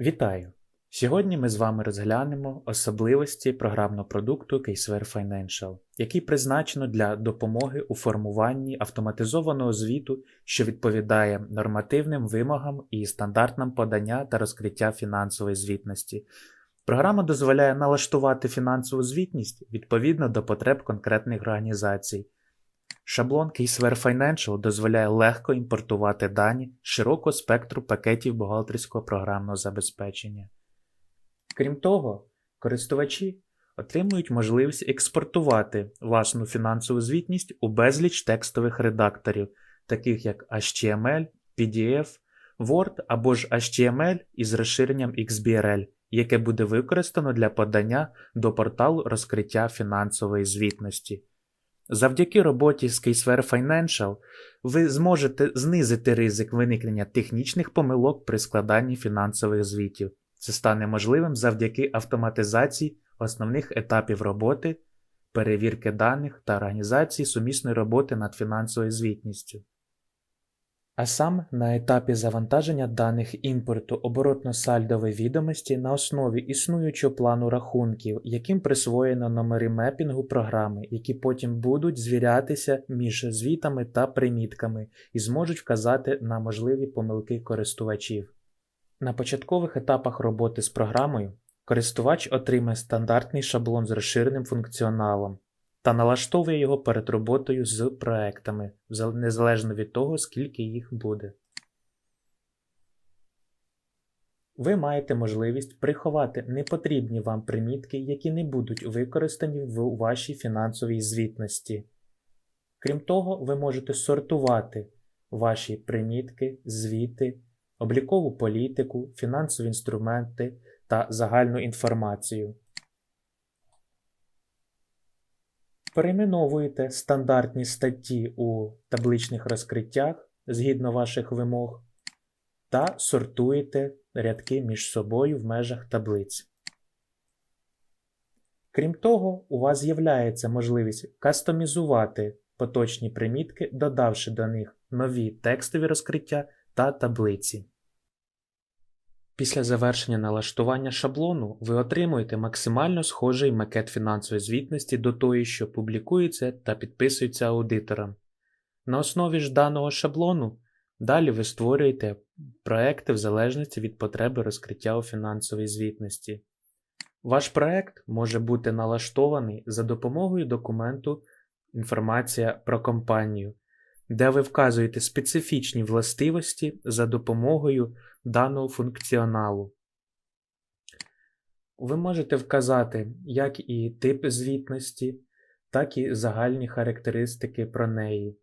Вітаю! Сьогодні ми з вами розглянемо особливості програмного продукту Caseware Financial, який призначено для допомоги у формуванні автоматизованого звіту, що відповідає нормативним вимогам і стандартам подання та розкриття фінансової звітності. Програма дозволяє налаштувати фінансову звітність відповідно до потреб конкретних організацій. Шаблон Caseware Financial дозволяє легко імпортувати дані з широкого спектру пакетів бухгалтерського програмного забезпечення. Крім того, користувачі отримують можливість експортувати власну фінансову звітність у безліч текстових редакторів, таких як HTML, PDF, Word або ж HTML із розширенням XBRL, яке буде використано для подання до порталу розкриття фінансової звітності. Завдяки роботі з Caseware Financial ви зможете знизити ризик виникнення технічних помилок при складанні фінансових звітів. Це стане можливим завдяки автоматизації основних етапів роботи, перевірки даних та організації сумісної роботи над фінансовою звітністю. А саме на етапі завантаження даних імпорту оборотно-сальдової відомості на основі існуючого плану рахунків, яким присвоєно номери мепінгу програми, які потім будуть звірятися між звітами та примітками і зможуть вказати на можливі помилки користувачів. На початкових етапах роботи з програмою користувач отримає стандартний шаблон з розширеним функціоналом та налаштовує його перед роботою з проектами, незалежно від того, скільки їх буде. Ви маєте можливість приховати непотрібні вам примітки, які не будуть використані в вашій фінансовій звітності. Крім того, ви можете сортувати ваші примітки, звіти, облікову політику, фінансові інструменти та загальну інформацію. Перейменовуєте стандартні статті у табличних розкриттях згідно ваших вимог та сортуєте рядки між собою в межах таблиць. Крім того, у вас з'являється можливість кастомізувати поточні примітки, додавши до них нові текстові розкриття та таблиці. Після завершення налаштування шаблону ви отримуєте максимально схожий макет фінансової звітності до тої, що публікується та підписується аудиторам. На основі ж даного шаблону далі ви створюєте проекти в залежності від потреби розкриття у фінансовій звітності. Ваш проект може бути налаштований за допомогою документу Інформація про компанію, де ви вказуєте специфічні властивості за допомогою даного функціоналу. Ви можете вказати як і тип звітності, так і загальні характеристики про неї.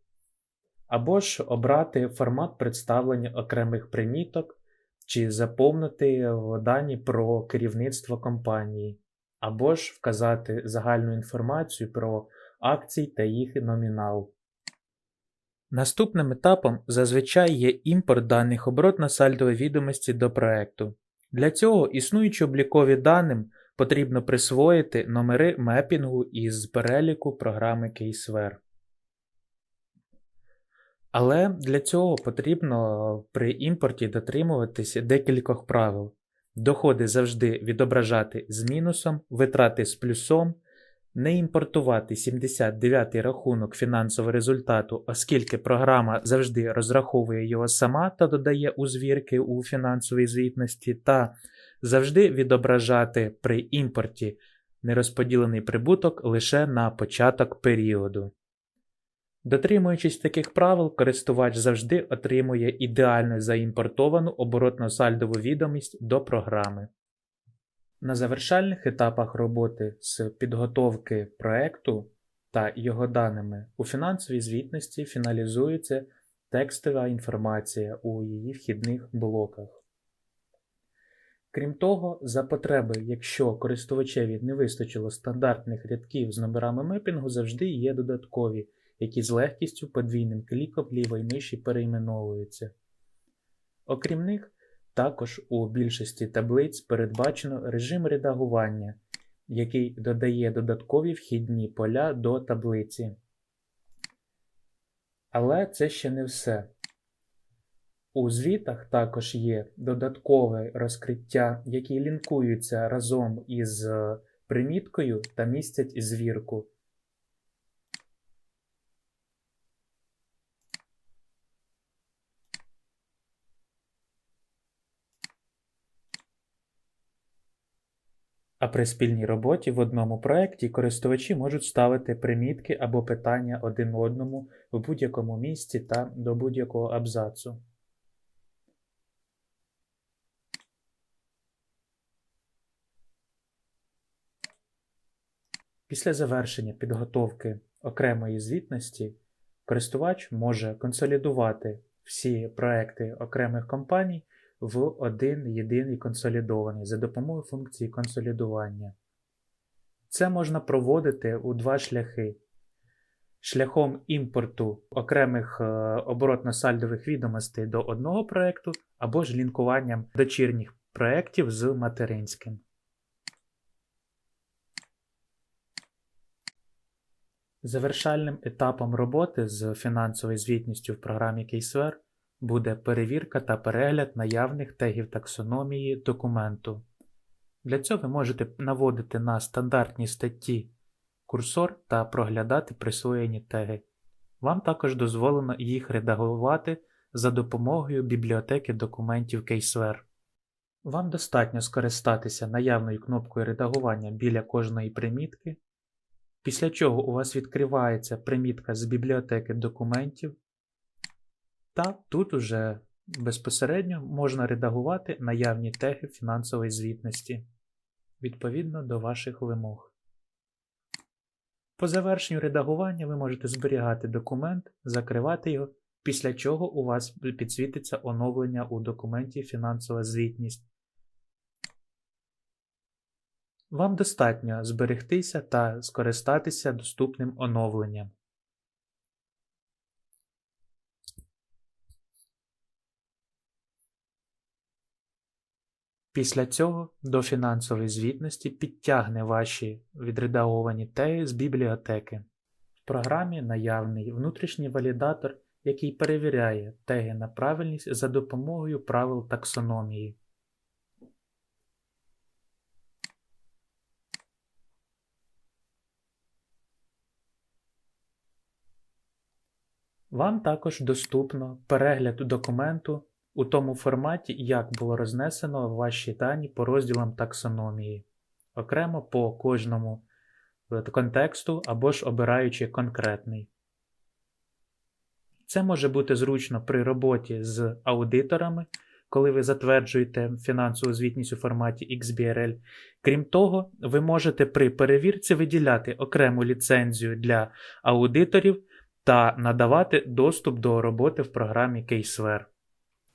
Або ж обрати формат представлення окремих приміток, чи заповнити дані про керівництво компанії, або ж вказати загальну інформацію про акції та їх номінал. Наступним етапом зазвичай є імпорт даних оборотно-сальдової відомості до проекту. Для цього існуючі облікові даним потрібно присвоїти номери мепінгу із переліку програми Caseware. Але для цього потрібно при імпорті дотримуватися декількох правил. Доходи завжди відображати з мінусом, витрати з плюсом, не імпортувати 79-й рахунок фінансового результату, оскільки програма завжди розраховує його сама та додає у звірки у фінансовій звітності, та завжди відображати при імпорті нерозподілений прибуток лише на початок періоду. Дотримуючись таких правил, користувач завжди отримує ідеально заімпортовану оборотно-сальдову відомість до програми. На завершальних етапах роботи з підготовки проекту та його даними у фінансовій звітності фіналізується текстова інформація у її вхідних блоках. Крім того, за потреби, якщо користувачеві не вистачило стандартних рядків з номерами мепінгу, завжди є додаткові, які з легкістю подвійним кліком лівої миші перейменовуються. Окрім них, також у більшості таблиць передбачено режим редагування, який додає додаткові вхідні поля до таблиці. Але це ще не все. У звітах також є додаткове розкриття, які лінкуються разом із е, приміткою та містять звірку. А при спільній роботі в одному проєкті користувачі можуть ставити примітки або питання один одному в будь-якому місці та до будь-якого абзацу. Після завершення підготовки окремої звітності користувач може консолідувати всі проекти окремих компаній в один єдиний консолідований за допомогою функції консолідування. Це можна проводити у два шляхи. Шляхом імпорту окремих е, оборотно-сальдових відомостей до одного проєкту або ж лінкуванням дочірніх проєктів з материнським. Завершальним етапом роботи з фінансовою звітністю в програмі Caseware буде перевірка та перегляд наявних тегів таксономії документу. Для цього ви можете наводити на стандартні статті курсор та проглядати присвоєні теги. Вам також дозволено їх редагувати за допомогою бібліотеки документів Caseware. Вам достатньо скористатися наявною кнопкою редагування біля кожної примітки, після чого у вас відкривається примітка з бібліотеки документів, та тут уже безпосередньо можна редагувати наявні теги фінансової звітності відповідно до ваших вимог. По завершенню редагування ви можете зберігати документ, закривати його, після чого у вас підсвітиться оновлення у документі фінансова звітність. Вам достатньо зберегтися та скористатися доступним оновленням. Після цього до фінансової звітності підтягне ваші відредаговані теги з бібліотеки. В програмі наявний внутрішній валідатор, який перевіряє теги на правильність за допомогою правил таксономії. Вам також доступно перегляд документу у тому форматі, як було рознесено ваші дані по розділам таксономії, окремо по кожному е, контексту або ж обираючи конкретний. Це може бути зручно при роботі з аудиторами, коли ви затверджуєте фінансову звітність у форматі XBRL. Крім того, ви можете при перевірці виділяти окрему ліцензію для аудиторів та надавати доступ до роботи в програмі Caseware.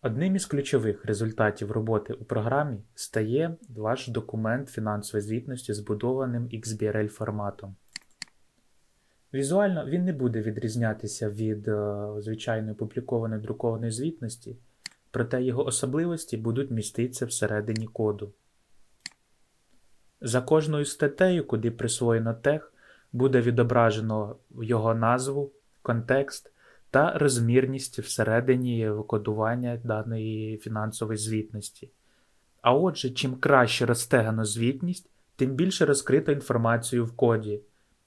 Одним із ключових результатів роботи у програмі стає ваш документ фінансової звітності збудованим XBRL форматом. Візуально він не буде відрізнятися від е, звичайної публікованої друкованої звітності, проте його особливості будуть міститися всередині коду. За кожною статтею, куди присвоєно тег, буде відображено його назву, контекст та розмірність всередині кодування даної фінансової звітності. А отже, чим краще розтегана звітність, тим більше розкрита інформацію в коді.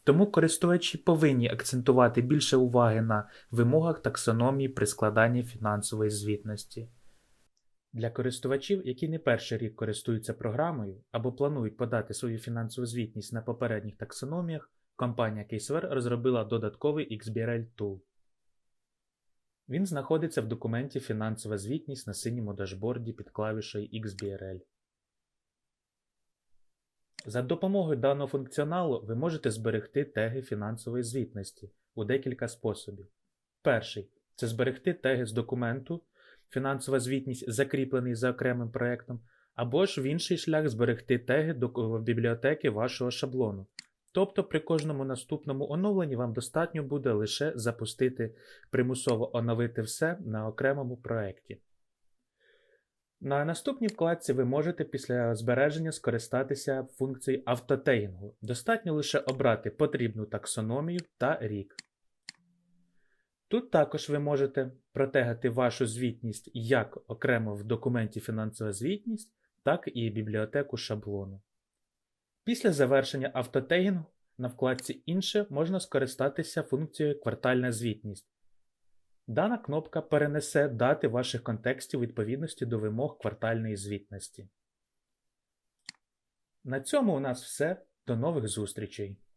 Тому користувачі повинні акцентувати більше уваги на вимогах таксономії при складанні фінансової звітності. Для користувачів, які не перший рік користуються програмою або планують подати свою фінансову звітність на попередніх таксономіях, компанія Caseware розробила додатковий XBRL Tool. Він знаходиться в документі Фінансова звітність на синьому дашборді під клавішою XBRL. За допомогою даного функціоналу ви можете зберегти теги фінансової звітності у декілька способів. Перший це зберегти теги з документу, фінансова звітність закріплений за окремим проєктом, або ж в інший шлях зберегти теги в бібліотеки вашого шаблону. Тобто при кожному наступному оновленні вам достатньо буде лише запустити, примусово оновити все на окремому проєкті. На наступній вкладці ви можете після збереження скористатися функцією автотегінгу. Достатньо лише обрати потрібну таксономію та рік. Тут також ви можете протегати вашу звітність як окремо в документі фінансова звітність, так і бібліотеку шаблону. Після завершення автотегінгу на вкладці Інше можна скористатися функцією Квартальна звітність. Дана кнопка перенесе дати ваших контекстів відповідності до вимог квартальної звітності. На цьому у нас все. До нових зустрічей!